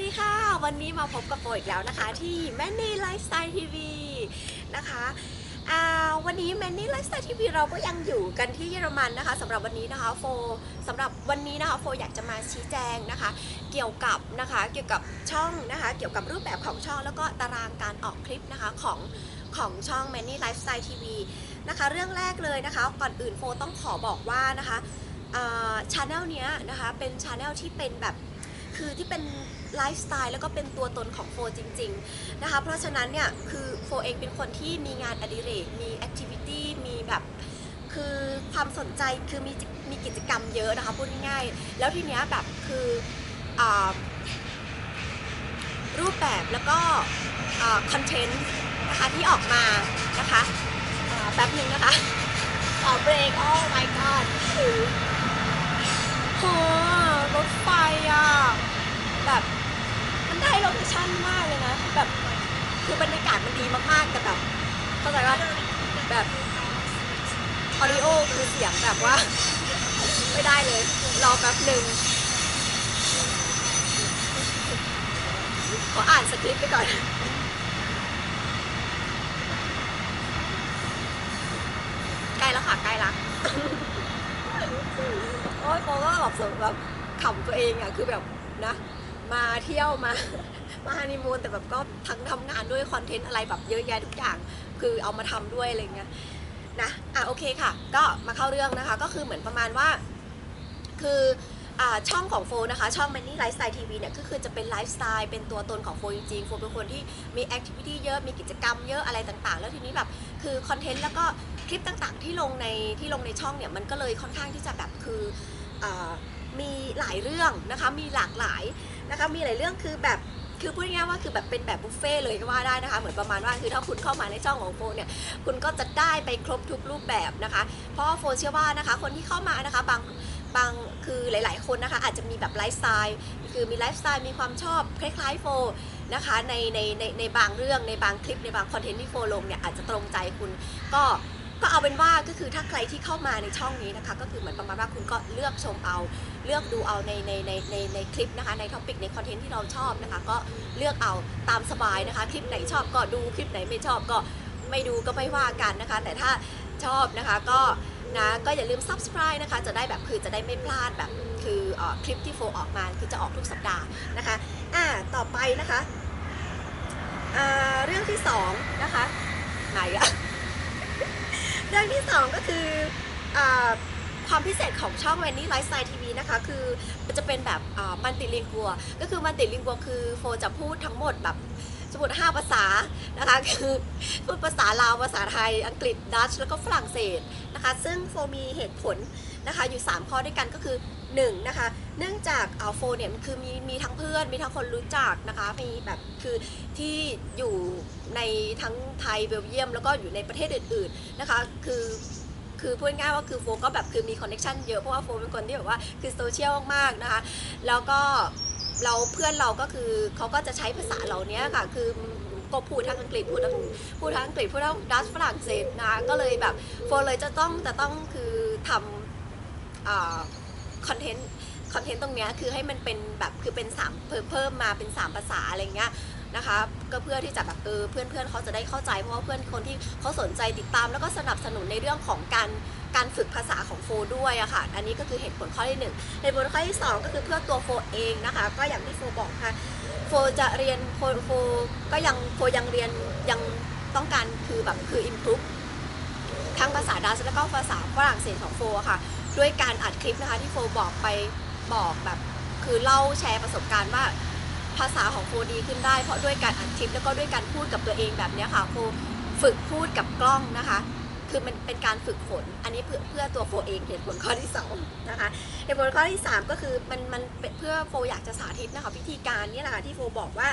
ดีค่ะ วันนี้มาพบกับโฟอีกแล้วนะคะ ที่แมนนี่ไลฟ์สไตล์ทีวีนะคะวันนี้แมนนี่ไลฟ์สไตล์ทีวีเราก็ยังอยู่กันที่เยอรมันนะคะสำหรับวันนี้นะคะโฟสำหรับวันนี้นะคะโฟอยากจะมาชี้แจงนะคะ เกี่ยวกับนะคะเกี่ยวกับช่องนะคะ เกี่ยวกับรูปแบบของช่องแล้วก็ตารางการออกคลิปนะคะของของช่อง Many Lifestyle TV นะคะ เรื่องแรกเลยนะคะ ก่อนอื่นโฟต้องขอบอกว่านะคะชาแนลเนี้ยนะคะเป็นชาแนลที่เป็นแบบคือที่เป็น ไลฟ์สไตล์แล้วก็เป็นตัวตนของโฟจริงๆนะคะเพราะฉะนั้นเนี่ยคือโฟเองเป็นคนที่มีงานอดิเรกมีแอคทิวิตี้มีแบบคือความสนใจคือมีมีกิจกรรมเยอะนะคะพูดง่ายๆแล้วทีเนี้ยแบบคืออรูปแบบแล้วก็คอนเทนต์นะคะที่ออกมานะคะแป๊บหนึ่งนะคะขอเบรก oh my god โหรถไฟอะแบบ ได้โลเคชั่นมากเลยนะ แบบคือบรรยากาศมันดีมากๆ แต่แบบเข้าใจว่าแบบออดิโอคือเสียงแบบว่า ไม่ได้เลย รอแป๊บหนึ่งขออ่านสคริปต์ไปก่อนใกล้แล้วค่ะใกล้ละโอ้ยโฟก็แบบสแบบขำตัวเองอะคือแบบนะ มาเที่ยวมามาฮันนีมูนแต่แบบก็ทั้งทำงานด้วยคอนเทนต์อะไรแบบเยอะแยะทุกอย่าง คือเอามาทำด้วยอะไรเงี้ยนะอะโอเคค่ะ ก็มาเข้าเรื่องนะคะ ก็คือเหมือนประมาณว่า คืออ่าช่องของโฟนะคะ ช่อง Many Lifestyle TV เนี่ยก็คือจะเป็นไลฟ์สไตล์เป็นตัวตนของโฟจริงๆโฟเป็นคนที่มีแอคทิวิตี้เยอะมีกิจกรรมเยอะอะไรต่างๆ แล้วทีนี้แบบคือคอนเทนต์แล้วก็คลิปต่างๆ ที่ลงในที่ลงในช่องเนี่ยมันก็เลยค่อนข้างที่จะแบบคืออามีหลายเรื่องนะคะมีหลากหลาย นะคะมีหลายเรื่องคือแบบคือพูดง่ายๆว่าคือแบบเป็นแบบบุฟเฟ่เลยก็ว่าได้นะคะ เหมือนประมาณว่าคือถ้าคุณเข้ามาในช่องของโฟเนี่ยคุณก็จะได้ไปครบทุกรูปแบบนะคะ เพราะโฟเชื่อว่านะคะ คนที่เข้ามานะคะบางบางคือหลาย ๆ คนนะคะ อาจจะมีแบบไลฟ์สไตล์คือมีไลฟ์สไตล์มีความชอบคล้ายๆโฟนะคะในในในในบางเรื่องในบางคลิปในบางคอนเทนต์ที่โฟลงเนี่ยอาจจะตรงใจคุณก็ ก็เอาเป็นว่าก็คือถ้าใครที่เข้ามาในช่องนี้นะคะ ก็คือเหมือนประมาณว่าคุณก็เลือกชมเอา เลือกดูเอาในในในในในคลิปนะคะในท็อปิกในคอนเทนต์ที่เราชอบนะคะ ก็เลือกเอาตามสบายนะคะ คลิปไหนชอบก็ดูคลิปไหนไม่ชอบก็ไม่ดูก็ไม่ว่ากันนะคะ แต่ถ้าชอบนะคะก็นะก็อย่าลืม subscribe นะคะ จะได้แบบคือจะได้ไม่พลาดแบบคืออคลิปที่โฟออกมาคือจะออกทุกสัปดาห์นะคะอ่าต่อไปนะคะเรื่องที่สองนะคะไหนอะ เรื่องที่สองก็คืออความพิเศษของช่อง w e n n y Lifestyle TV นะคะ คือมันจะเป็นแบบมันติลิงกัว ก็คือมันติลิงกัวคือโฟจะพูดทั้งหมดแบบสมมติ5ภาษานะคะคือพูดภาษาลาวภาษาไทย อังกฤษดัชแล้วก็ฝรั่งเศสนะคะ ซึ่งโฟมีเหตุผลนะคะอยู่ 3 ข้อด้วยกันก็คือ 1นะคะ เนื่องจากเอาโฟเนี่ยคือมีมีทั้งเพื่อน มีทั้งคนรู้จักนะคะ มีแบบคือที่อยู่ในทั้งไทยเบลเยียม แล้วก็อยู่ในประเทศอื่นๆนะคะ คือคือพูดง่ายว่าคือโฟก็แบบคือมีคอนเนคชันเยอะเพราะว่าโฟเป็นคนที่แบบว่าคือโซเชียลมากๆนะคะ แล้วก็เราเพื่อนเราก็คือเขาก็จะใช้ภาษาเหล่านี้ค่ะ คือก็พูดทั้งอังกฤษพูดทั้งพูดทั้งอังกฤษพูดทั้งดัชฝรั่งเศสนะก็เลยแบบโฟเลยจะต้องจะต้องคือทำ คอนเทนต์คอนเทนต์ตรงเนี้ยคือให้มันเป็นแบบคือเป็นสามเพิ่มเพิ่มมาเป็น 3 ภาษาอะไรเงี้ยนะคะก็เพื่อที่จะแบบเออเพื่อนเพื่อนๆเขาจะได้เข้าใจเพราะว่าเพื่อนคนที่เขาสนใจติดตาม แล้วก็สนับสนุนในเรื่องของการการฝึกภาษาของโฟด้วยอะค่ะ อันนี้ก็คือเหตุผลข้อที่หนึ่งเหตุผลข้อที่สองก็คือเพื่อตัวโฟเองนะคะ ก็อย่างที่โฟบอกค่ะโฟจะเรียนโฟโฟก็ยังโฟยังเรียนยังต้องการคือแบบคือ improve ทั้งภาษาดัชแล้วก็ภาษาฝรั่งเศสของโฟอะค่ะ ด้วยการอัดคลิปนะคะที่โฟบอกไปบอกแบบ คือเล่าแชร์ประสบการณ์ว่าภาษาของโฟดีขึ้นได้เพราะด้วยการอัดคลิปแล้วก็ด้วยการพูดกับตัวเองแบบนี้ค่ะโฟฝึกพูดกับกล้องนะคะ คือมันเป็นการฝึกฝน อันนี้เพื่อเพื่อตัวโฟเองเหตุผลข้อที่สองนะคะเหตุผลข้อที่สามก็คือมันมันเป็นเพื่อโฟอยากจะสาธิตนะคะวิธีการนี่แหละค่ะที่โฟบอกว่า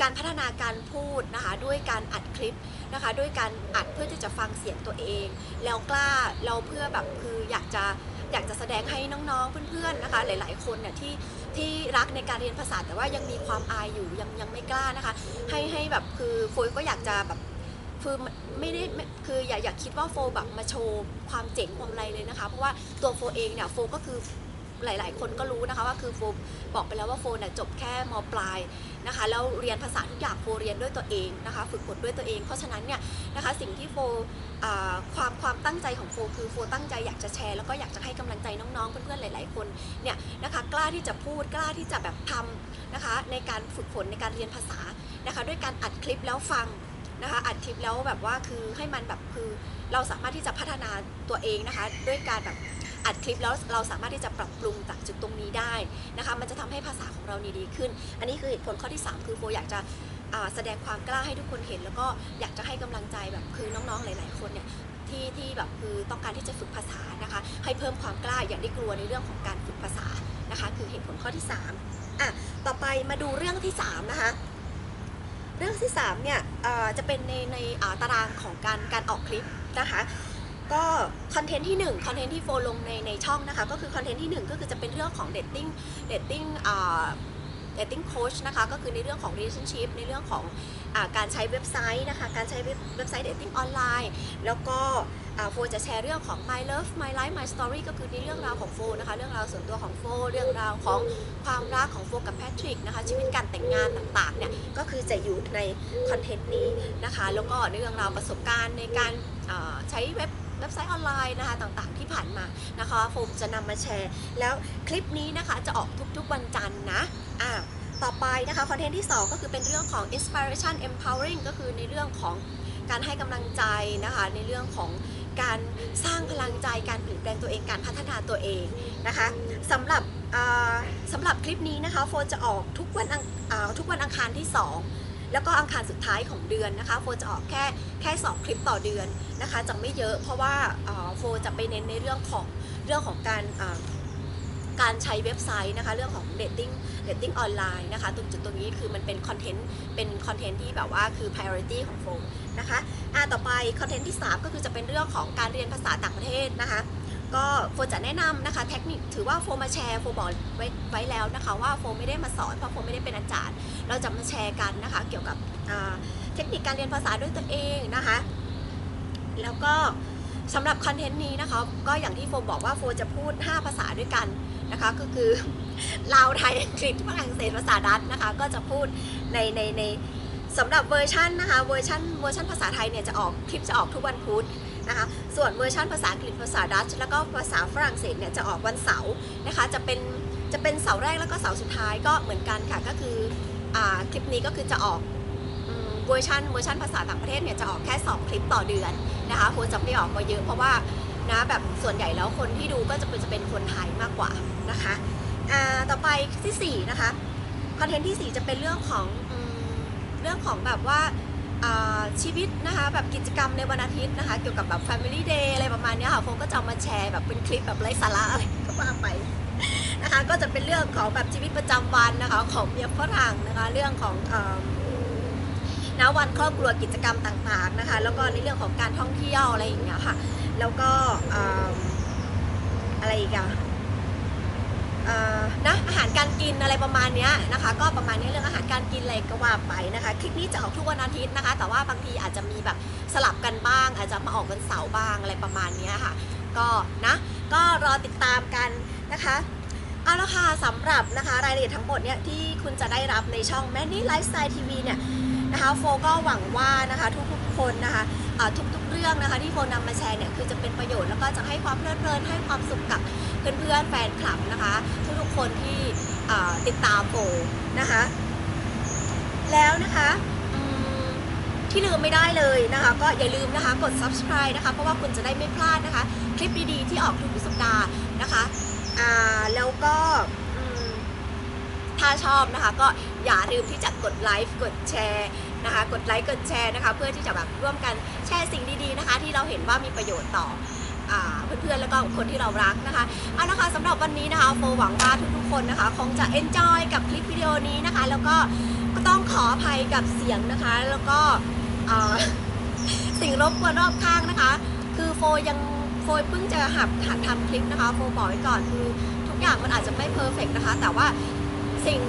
การพัฒนาการพูดนะคะด้วยการอัดคลิป นะคะ ด้วยการอัดเพื่อที่จะฟังเสียงตัวเอง แล้วกล้าเราเพื่อแบบคืออยากจะอยากจะแสดงให้น้องๆเพื่อนๆนะคะ หลาย ๆ คนเนี่ยที่ที่รักในการเรียนภาษาแต่ว่ายังมีความอายอยู่ยังยังไม่กล้านะคะ ให้ให้แบบคือโฟก็อยากจะแบบคือไม่ได้คืออย่าอย่าคิดว่าโฟแบบมาโชว์ความเจ๋งความอะไรเลยนะคะ เพราะว่าตัวโฟเองเนี่ยโฟก็คือ หลาย ๆ คนก็รู้นะคะว่าคือโฟบอกไปแล้วว่าโฟเนี่ยจบแค่มปลายนะคะแล้วเรียนภาษาทุกอย่างโฟเรียนด้วยตัวเองนะคะฝึกฝนด้วยตัวเอง เพราะฉะนั้นเนี่ยนะคะสิ่งที่โฟความความตั้งใจของโฟคือโฟตั้งใจอยากจะแชร์แล้วก็อยากจะให้กำลังใจน้อง ๆ เพื่อน ๆ หลาย ๆ คนเนี่ยนะคะกล้าที่จะพูดกล้าที่จะแบบทำนะคะในการฝึกฝนในการเรียนภาษานะคะด้วยการอัดคลิปแล้วฟังนะคะอัดคลิปแล้วแบบว่าคือให้มันแบบคือเราสามารถที่จะพัฒนาตัวเองนะคะด้วยการแบบ อัดคลิปแล้วเราสามารถที่จะปรับปรุงจากจุดตรงนี้ได้นะคะมันจะทำให้ภาษาของเรานี่ดีขึ้น อันนี้คือเหตุผลข้อที่ 3 คือโฟอยากจะแสดงความกล้าให้ทุกคนเห็น แล้วก็อยากจะให้กำลังใจแบบคือน้องๆหลาย ๆ คนเนี่ยที่ที่แบบคือต้องการที่จะฝึกภาษานะคะ ให้เพิ่มความกล้าอย่าได้กลัวในเรื่องของการฝึกภาษานะคะ คือเหตุผลข้อที่3อะต่อไปมาดูเรื่องที่3นะคะเรื่องที่3เนี่ยจะเป็นในในตารางของการการออกคลิปนะคะ ก็คอนเทนต์ที่1คอนเทนต์ที่โฟลงในในช่องนะคะ ก็คือคอนเทนต์ที่ 1 ก็คือจะเป็นเรื่องของเดตติ้งเดตติ้งอ่าเดตติ้งโค้ชนะคะ ก็คือในเรื่องของ relationship ในเรื่องของอการใช้เว็บไซต์นะคะ การใช้เว็บไซต์เดตติ้งออนไลน์ แล้วก็โฟจะแชร์เรื่องของ my love my life my story ก็คือในเรื่องราวของโฟนะคะ เรื่องราวส่วนตัวของโฟ เรื่องราวของความรักของโฟกับแพทริกนะคะ ชีวิตการแต่งงานต่างๆเนี่ย ก็คือจะอยู่ในคอนเทนต์นี้นะคะ แล้วก็ในเรื่องราวประสบการณ์ในการใช้เว็บ เว็บไซต์ออนไลน์นะคะต่างๆที่ผ่านมานะคะโฟมจะนำมาแชร์ แล้วคลิปนี้นะคะจะออกทุกๆวันจันทร์นะอ่าต่อไปนะคะคอนเทนต์ที่ 2 ก็คือเป็นเรื่องของ inspiration empowering ก็คือในเรื่องของการให้กำลังใจนะคะในเรื่องของการสร้างพลังใจการเปลี่ยนแปลงตัวเองการพัฒนาตัวเองนะคะสำหรับสำหรับคลิปนี้นะคะโฟนจะออกทุกวันทุกวันอังคารที่ 2 แล้วก็อังคารสุดท้ายของเดือนนะคะโฟจะออกแค่แค่2คลิปต่อเดือนนะคะจะไม่เยอะเพราะว่าโฟจะไปเน้นในเรื่องของเรื่องของการการใช้เว็บไซต์นะคะเรื่องของเดตติ้งเดตติ้งออนไลน์นะคะตรงจุดตรงนี้คือมันเป็นคอนเทนต์เป็นคอนเทนต์ที่แบบว่าคือ priority ของโฟนะคะอ่าต่อไปคอนเทนต์ที่ 3 ก็คือจะเป็นเรื่องของการเรียนภาษาต่างประเทศนะคะ ก็โฟจะแนะนำนะคะเทคนิคถือว่าโฟมาแชร์โฟบอกไว้ไว้แล้วนะคะว่าโฟไม่ได้มาสอนเพราะโฟไม่ได้เป็นอาจารย์ เราจะมาแชร์กันนะคะ เกี่ยวกับเทคนิคการเรียนภาษาด้วยตัวเองนะคะ แล้วก็สำหรับคอนเทนต์นี้นะคะก็อย่างที่โฟบอกว่าโฟจะพูด 5 ภาษาด้วยกันนะคะก็คือลาวไทยอังกฤษฝรั่งเศสภาษาดัตช์นะคะ ก็จะพูดในในใน สำหรับเวอร์ชันนะคะเวอร์ชันเวอร์ชันภาษาไทยเนี่ยจะออกคลิปจะออกทุกวันพุธนะคะส่วนเวอร์ชันภาษาอังกฤษภาษาดัตช์แล้วก็ภาษาฝรั่งเศสเนี่ยจะออกวันเสาร์นะคะจะเป็นจะเป็นเสาร์แรกแล้วก็เสาร์สุดท้ายก็เหมือนกันค่ะก็คืออคลิปนี้ก็คือจะออกเวอร์ชันเวอร์ชันภาษาต่างประเทศเนี่ยจะออกแค่ 2 คลิปต่อเดือนนะคะโฟจะไม่ออกมาเยอะเพราะว่านะแบบส่วนใหญ่แล้วคนที่ดูก็จะเป็นจะเป็นคนไทยมากกว่านะคะต่อไปทีสี่4นะคะคอนเทนต์ที่ 4 จะเป็นเรื่องของ เรื่องของแบบว่าชีวิตนะคะแบบกิจกรรมในวันอาทิตย์นะคะเกี่ยวกับแบบ Family Day อะไรประมาณนี้ค่ะโฟก็จะมาแชร์แบบเป็นคลิปแบบไร้สาระอะไรก็ว่าไปนะคะก็จะเป็นเรื่องของแบบชีวิตประจำวันนะคะของเมียฝรั่งนะคะเรื่องของอนะวันครอบครัวกิจกรรมต่างๆนะคะแล้วก็ในเรื่องของการท่องเที่ยวอะไรอย่างเงี้ยค่ะแล้วก็ออะไรอีกอะเอ่อ นะอาหารการกินอะไรประมาณนี้นะคะ ก็ประมาณนี้เรื่องอาหารการกินอะไรก็ว่าไปนะคะคลิปนี้จะออกทุกวันอาทิตย์นะคะ แต่ว่าบางทีอาจจะมีแบบสลับกันบ้าง อาจจะมาออกวันเสาร์บ้างอะไรประมาณนี้ค่ะ ก็นะก็รอติดตามกันนะคะเอาละค่ะสำหรับนะคะรายละเอียดทั้งหมดเนี่ยที่คุณจะได้รับในช่อง m a n y Lifestyle TV เนี่ยนะคะโฟก็หวังว่านะคะทุกๆ คนนะคะทุกๆเรื่องนะคะที่โฟนำมาแชร์เนี่ยคือจะเป็นประโยชน์แล้วก็จะให้ความเพลิดเพลินให้ความสุขกับเพื่อนๆแฟนคลับนะคะ ทุกๆคนที่ติดตามโฟนะคะ แล้วนะคะที่ลืมไม่ได้เลยนะคะ ก็อย่าลืมนะคะกด subscribe นะคะ เพราะว่าคุณจะได้ไม่พลาดนะคะ คลิปดีๆที่ออกทุกสัปดาห์นะคะอ่าแล้วก็ถ้าชอบนะคะ ก็อย่าลืมที่จะกดไลค์กดแชร์ นะคะ กดไลค์กดแชร์นะคะ เพื่อที่จะแบบร่วมกันแชร์สิ่งดีๆนะคะ ที่เราเห็นว่ามีประโยชน์ต่ออเพื่อนๆ แล้วก็คนที่เรารักนะคะ เอานะคะสำหรับวันนี้นะคะโฟหวังว่าทุกๆ คนนะคะ คงจะ enjoy กับคลิปวิดีโอนี้นะคะ แล้วก็ก็ต้องขออภัยกับเสียงนะคะ แล้วก็สิ่งรบกวนรอบข้างนะคะ คือโฟยังโฟเพิ่งจะหัดหัดทำคลิปนะคะ โฟบอกไว้ก่อนคือทุกอย่างมันอาจจะไม่เพอร์เฟกนะคะ แต่ว่าสิ่ง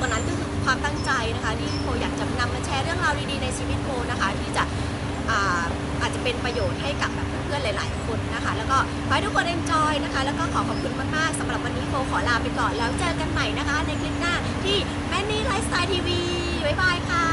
กว่านั้นก็คือความตั้งใจนะคะที่โฟอยากจะนำมาแชร์เรื่องราวดีๆในชีวิตโฟนะคะ ที่จะอาอาจจะเป็นประโยชน์ให้กับแบบเพื่อนๆหลาย ๆ คนนะคะ แล้วก็ขอให้ทุกคนเอนจอยนะคะ แล้วก็ขอขอบคุณมากๆสำหรับวันนี้โฟขอลาไปก่อนแล้วเจอกันใหม่นะคะ ในคลิปหน้าที่แมนนี่ไลฟ์สไตล์ทีวีบ๊ายบายค่ะ